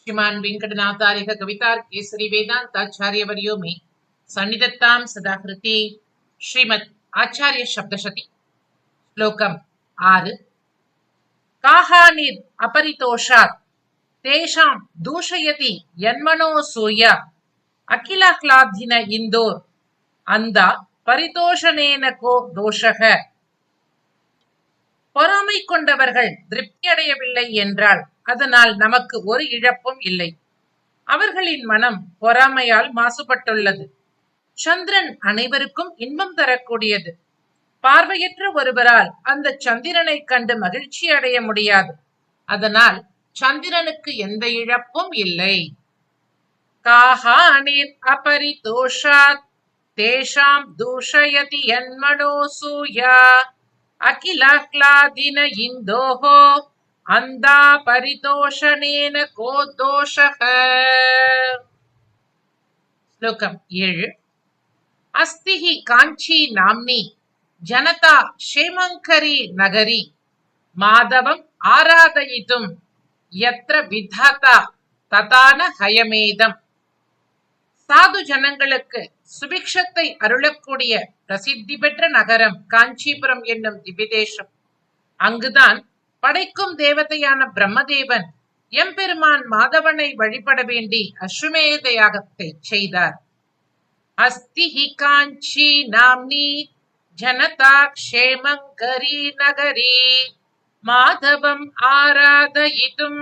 श्रीमान् वेङ्कटनाथार्यः कवितार्केसरी वेदान्ताचार्यवर्यो मे सन्निधत्तां सदा कृते श्रीमत् आचार्य शब्दशति श्लोकम् आरु काहानिर् अपरितोषात् तेषां दूषयति यन्मनोऽसूय अखिलाह्लादिन इन्दोर् अन्दा பரிதோஷனேன கோ தோஷக பொறாமை கொண்டவர்கள் திருப்தி அடையவில்லை என்றால் அதனால் நமக்கு ஒரு இழப்பும் இல்லை. அவர்களின் மனம் பொறாமையால் மாசுபட்டுள்ளது. சந்திரன் அனைவருக்கும் இன்பம் தரக்கூடியது. பார்வையற்ற ஒருவரால் அந்த சந்திரனை கண்டு மகிழ்ச்சி அடைய முடியாது. அதனால் சந்திரனுக்கு எந்த இழப்பும் இல்லை. காஹானிர் அபரிதோஷாத் தேஷாம் தூஷயதி என்மனோசூயா அகிலாக்லாதின இந்தோஹோ அந்தா பரிதோஷனேன கோ தோஷக ஸ்லோகம் ஏழு अस्ति हि काञ्ची नाम्नि जनता क्षेमङ्करी नगरी माधवम् आराधयितुम् यत्र विधाता ததான ஹயமேதம் சாது ஜனங்களுக்கு சுபிக்ஷத்தை அருளக்கூடிய பிரசித்தி பெற்ற நகரம் காஞ்சிபுரம் என்னும் திவ்யதேசம் அங்குதான் படைக்கும் தேவதையான பிரம்மதேவன் எம்பெருமான் மாதவனை வழிபட வேண்டி அஸ்வமேத யாகத்தை செய்தார் अस्ति हि काञ्ची नाम्नी जनता क्षेमङ्करी नगरी माधवम् आराधयितुम्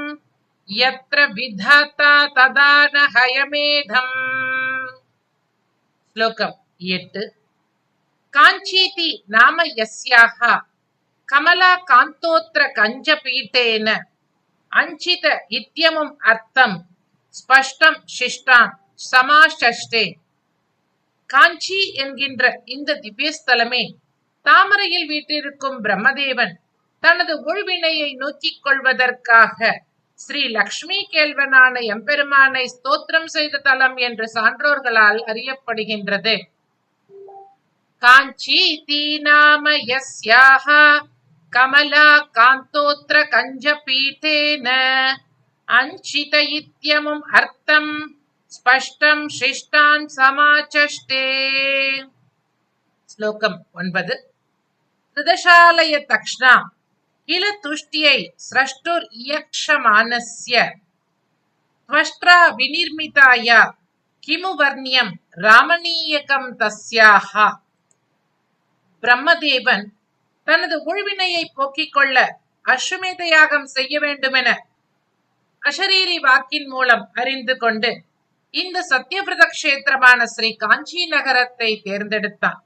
यत्र विधाता तदा न हयमेधम् श्लोकम् एट् काञ्चीति नाम यस्याः கமலா காந்தோத்திர கஞ்ச பீட்டேன அஞ்சித இத்தியமும் அர்த்தம். ஸ்பஷ்டம் சிஷ்டான் சமாஷஷ்டே காஞ்சி என்கின்ற இந்த திவ்யஸ்தலமே தாமரையில் வீட்டிருக்கும் பிரம்மதேவன் தனது உள்வினையை நோக்கிக் கொள்வதற்காக ஸ்ரீ லக்ஷ்மி கேள்வனான எம்பெருமானை ஸ்தோத்திரம் செய்த தலம் என்று சான்றோர்களால் அறியப்படுகின்றது. காஞ்சி தீ நாம கமலா காந்தோத்திர கஞ்ச பீட்டேன அஞ்சித இத்தியமும் அர்த்தம் ஸ்பஷ்டம் சிஷ்டான் சமாச்சஷ்டே ஸ்லோகம் ஒன்பது திருதசாலய தக்ஷ்ணா கில துஷ்டியை ஸ்ரஷ்டுர் இயக்ஷமானஸ்ய त्वष्ट्रा विनिर्मिताय किमु वर्ण्यं ராமணீயகம் தஸ்யாக பிரம்மதேவன் தனது உள்வினையை போக்கிக் கொள்ள அஸ்வமேத யாகம் செய்ய வேண்டுமென அஷரீரி வாக்கின் மூலம் அறிந்து கொண்டு இந்த சத்யபிரத கஷேத்திரமான ஸ்ரீ காஞ்சி நகரத்தை தேர்ந்தெடுத்தான்.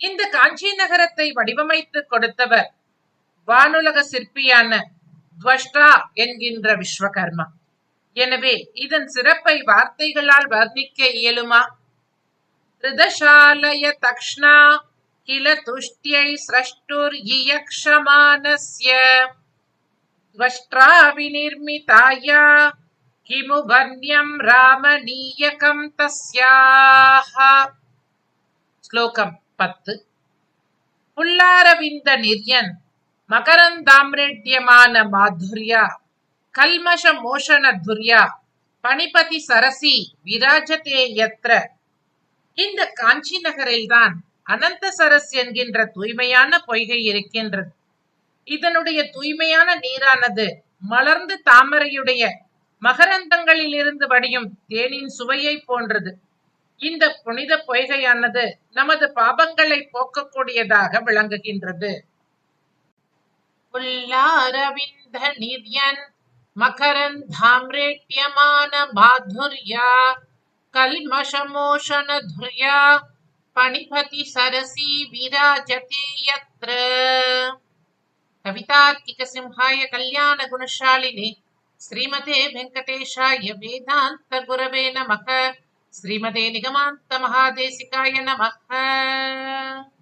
இந்த காஞ்சி நகரத்தை வடிவமைத்து கொடுத்தவர் வானுலக சிற்பியான துவஷ்டா என்கின்ற விஸ்வகர்மா. எனவே இதன் சிறப்பை வார்த்தைகளால் வர்ணிக்க இயலுமா? ரிதசாலய தக்ஷ்ணா கில துஷ்டியை சிரஷ்டுர் இயக்ஷமானஸ்ய துவஷ்ட்ரா விநிர்மிதாயா கிமு வர்ணியம் ராமணீயகம் தஸ்யாக ஸ்லோகம் பத்து புல்லாரவிந்த நிர்யன் மகரந்தாமிரட்யமான மாதுர்யா கல்மஷ மோஷன துர்யா பணிபதி சரசி விராஜதே யத்ர இந்த காஞ்சி நகரில்தான் அனந்த சரஸ் என்கின்ற தூய்மையான பொய்கை இருக்கின்றது. இதனுடைய தூய்மையான நீரானது மலர்ந்து தாமரையுடைய மகரந்தங்களில் இருந்து வடியும் தேனின் சுவையை போன்றது. இந்த புனித பொய்கையானது நமது பாபங்களை போக்கக்கூடியதாக விளங்குகின்றது. புல்லாரவிந்த நிர்யன் மகரந்தாம்ரேட்யமான மாதுர்யா கல்மஷமோஷன துர்யா णिपति सरसि विराजते यत्र। कवितार्किकसिंहाय कल्याणगुणशालिने श्रीमते वेङ्कटेशाय वेदान्तगुरवे नमः। श्रीमते निगमान्तमहादेशिकाय नमः।